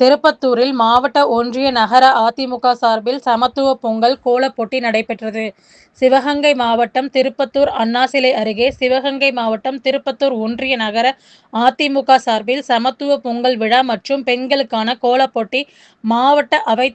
திருப்பத்தூரில் மாவட்ட ஒன்றிய நகர அதிமுக சார்பில் சமத்துவ பொங்கல் கோலப்போட்டி நடைபெற்றது. சிவகங்கை மாவட்டம் திருப்பத்தூர் அண்ணாசிலை அருகே சிவகங்கை மாவட்டம் திருப்பத்தூர் ஒன்றிய நகர அதிமுக சார்பில் சமத்துவ பொங்கல் விழா மற்றும் பெண்களுக்கான கோலப்போட்டி மாவட்ட அவை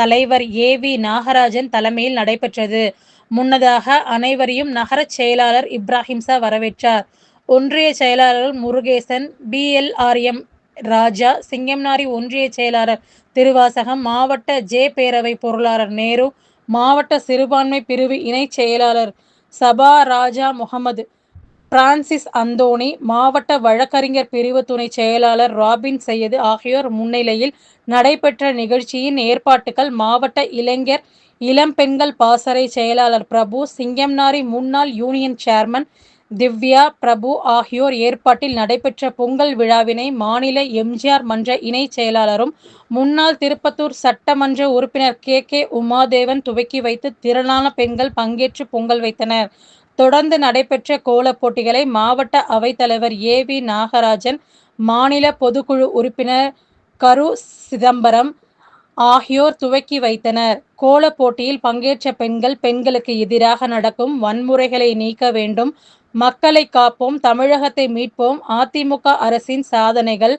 தலைவர் ஏ. வி. நாகராஜன் தலைமையில் நடைபெற்றது. முன்னதாக அனைவரையும் நகரச் செயலாளர் இப்ராஹிம்சா வரவேற்றார். ஒன்றிய செயலாளர் முருகேசன் பிஎல்ஆர்எம் ராஜா சிங்கம்னாரி ஒன்றிய செயலாளர் திருவாசகம் மாவட்ட ஜே பேரவை பொருளாளர் நேரு மாவட்ட சிறுபான்மை பிரிவு இணைச் செயலாளர் சபா ராஜா முகமது பிரான்சிஸ் அந்தோணி மாவட்ட வழக்கறிஞர் பிரிவு துணை செயலாளர் ராபின் சையது ஆகியோர் முன்னிலையில் நடைபெற்ற நிகழ்ச்சியின் ஏற்பாட்டுக்கள் மாவட்ட இளைஞர் இளம்பெண்கள் பாசறை செயலாளர் பிரபு சிங்கம்னாரி முன்னாள் யூனியன் சேர்மன் திவ்யா பிரபு ஆகியோர் ஏற்பாட்டில் நடைபெற்ற பொங்கல் விழாவினை மாநில எம்ஜிஆர் மன்ற இணைச் செயலாளரும் முன்னாள் திருப்பத்தூர் சட்டமன்ற உறுப்பினர் கே. கே. உமாதேவன் துவக்கி வைத்து திரளான பெண்கள் பங்கேற்று பொங்கல் வைத்தனர். தொடர்ந்து நடைபெற்ற கோலப் போட்டிகளை மாவட்ட அவைத்தலைவர் ஏ. வி. நாகராஜன் மாநில பொதுக்குழு உறுப்பினர் கரு. சிதம்பரம் ஆகியோர் துவக்கி வைத்தனர். கோலப் போட்டியில் பங்கேற்ற பெண்கள் பெண்களுக்கு எதிராக நடக்கும் வன்முறைகளை நீக்க வேண்டும் மக்களை காப்போம் தமிழகத்தை மீட்போம் அதிமுக அரசின் சாதனைகள்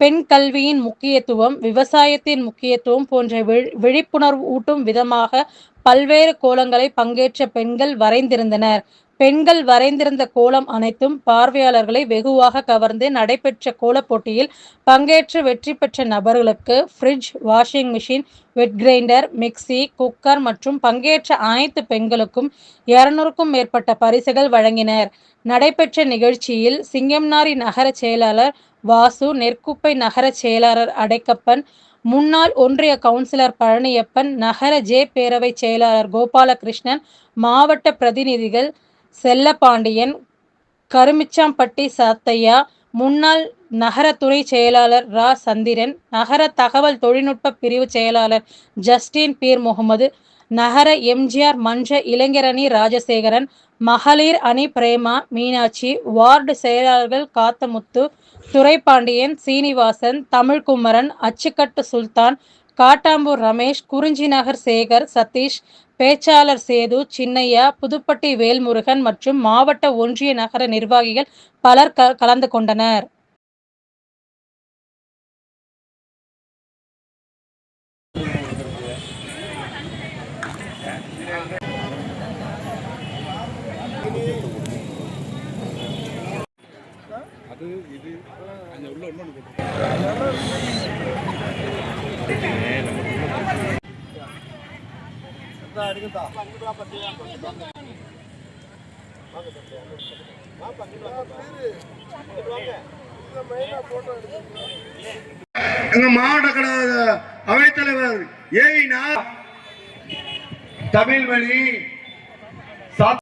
பெண் கல்வியின் முக்கியத்துவம் விவசாயத்தின் முக்கியத்துவம் போன்ற விழிப்புணர்வு ஊட்டும் விதமாக பல்வேறு கோலங்களை பங்கேற்ற பெண்கள் வரைந்திருந்தனர். பெண்கள் வரைந்திருந்த கோலம் அனைத்தும் பார்வையாளர்களை வெகுவாக கவர்ந்து நடைபெற்ற கோலப் போட்டியில் பங்கேற்று வெற்றி பெற்ற நபர்களுக்கு fridge washing machine wet grinder mixie cooker மற்றும் பங்கேற்ற அனைத்து பெண்களுக்கும் இருநூறுக்கும் மேற்பட்ட பரிசுகள் வழங்கினர். நடைபெற்ற நிகழ்ச்சியில் சிங்கம்னாரி நகர செயலாளர் வாசு நெற்குப்பை நகர செயலாளர் அடைக்கப்பன் முன்னாள் ஒன்றிய கவுன்சிலர் பழனியப்பன் நகர ஜே பேரவை செயலாளர் கோபாலகிருஷ்ணன் மாவட்ட பிரதிநிதிகள் செல்லப்பாண்டியன் கருமிச்சாம்பட்டி சாத்தையா முன்னாள் நகர செயலாளர் ரா. சந்திரன் நகர தகவல் தொழில்நுட்ப பிரிவு செயலாளர் ஜஸ்டின் பீர் முகமது நகர எம்ஜிஆர் மன்ற இளைஞரணி ராஜசேகரன் மகளிர் அணி பிரேமா மீனாட்சி வார்டு செயலாளர்கள் காத்தமுத்து துரைப்பாண்டியன் சீனிவாசன் தமிழ்குமரன் அச்சுக்கட்டு சுல்தான் காட்டாம்பூர் ரமேஷ் குறிஞ்சிநகர் சேகர் சதீஷ் பேச்சாளர் சேது சின்னையா புதுப்பட்டி வேல்முருகன் மற்றும் மாவட்ட ஒன்றிய நகர நிர்வாகிகள் பலர் கலந்து கொண்டனர். அது இது அந்த உள்ள இன்னொன்று போட்டு எங்க மாவட்ட கழக அவைத்தலைவர் ஏவினா தமிழ்மணி சா-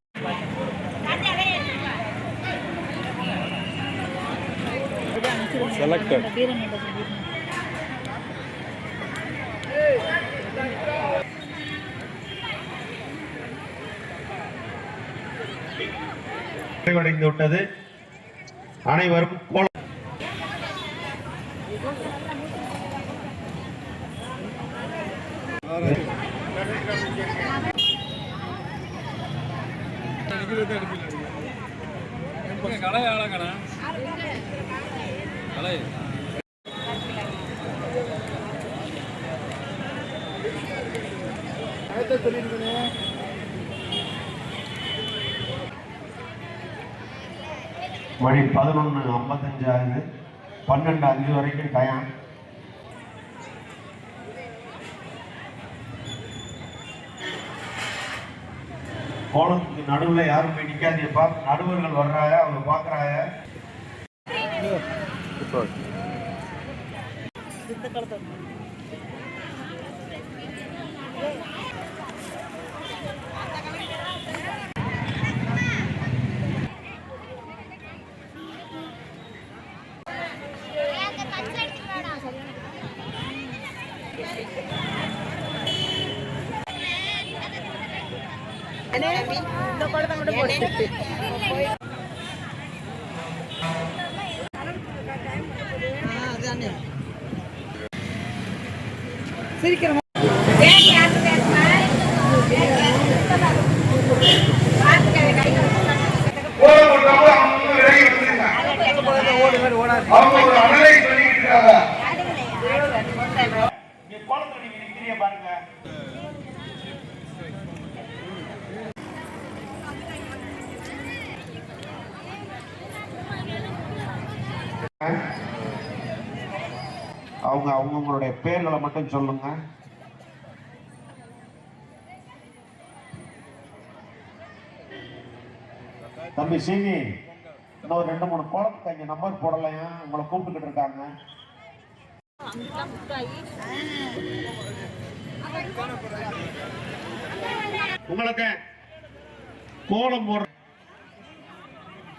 செலக்டட் நிறைவடைந்து விட்டது. அனைவரும் கோல கலை. ஆளங்கண்ணா மணி பதினொன்று ஐம்பத்தஞ்சு ஆகுது. பன்னெண்டு அஞ்சு வரைக்கும் டயம் கோலத்துக்கு நடுவில் யாரும் போய் நிற்காதீங்கப்பா நடுவர்கள் வர்றாங்க அவங்க பார்க்குறாங்க போட்டு போட்டுட்டு சிரிக்கிறோம் அவங்க ஒரு அண்ணனை சொல்லிட்டு இருக்காங்க. பாருங்க. அவங்க அவங்கவுங்களுடைய பேர்களை மட்டும் சொல்லுங்க. தம்பி சீனி இன்னொரு ரெண்டு மூணு குழந்தைங்க நம்பர் போடலையா? உங்களை கூப்பிட்டுக்கிட்டு இருக்காங்க. உங்களுக்கு கோலம் போடுற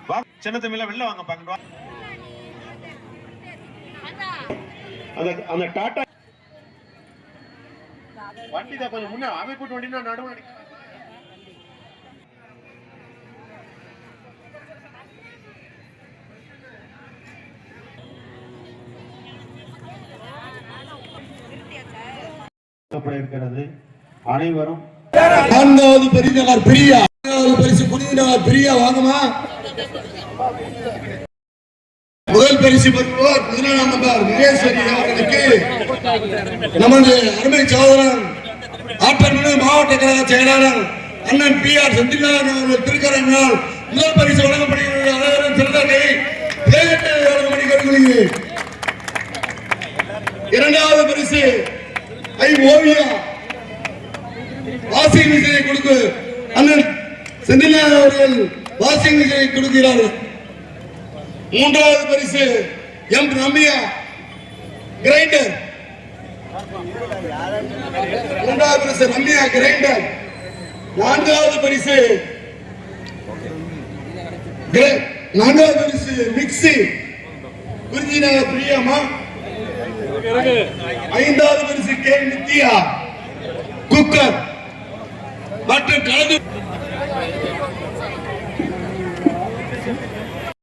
வா சின்ன தம்பியில வெளில வாங்க பாக்கட்டு அந்த அந்த டாடா வண்டி தான் கொஞ்சம் முன்ன அவை போட்டு வண்டி நடுவு அடிக்க இருக்கிறது அனைவரும் நான்காவது பிரியா நான்காவது பரிசு குடிநகர் பிரியா வாங்கம்மா முதல் பரிசு பெறுவோர். பதினேழாம் நம்பர் அவர்களுக்கு நமது அருமை சகோதரன் ஆற்றல் மாவட்ட கழக செயலாளர் அண்ணன் பி ஆர் செந்தில்நாதன் அவர்கள் முதல் பரிசு வழங்கப்படுகிறது. அனைவரும் சிறந்ததை இரண்டாவது பரிசு ஐ. ஓவியா வாஷிங் மிஷினை கொடுக்கு அண்ணன் செந்தில்நாதன் அவர்கள் வாசிங் மிஷினை கொடுக்கிறார்கள். மூன்றாவது பரிசு எம் ரம்யா கிரைண்டர். மூன்றாவது பரிசு ரம்யா கிரைண்டர். நான்காவது பரிசு நான்காவது பரிசு மிக்சி குருஜினா பிரியாமா? ஐந்தாவது பரிசு கே நித்யா. குக்கர். மற்றும் கலந்து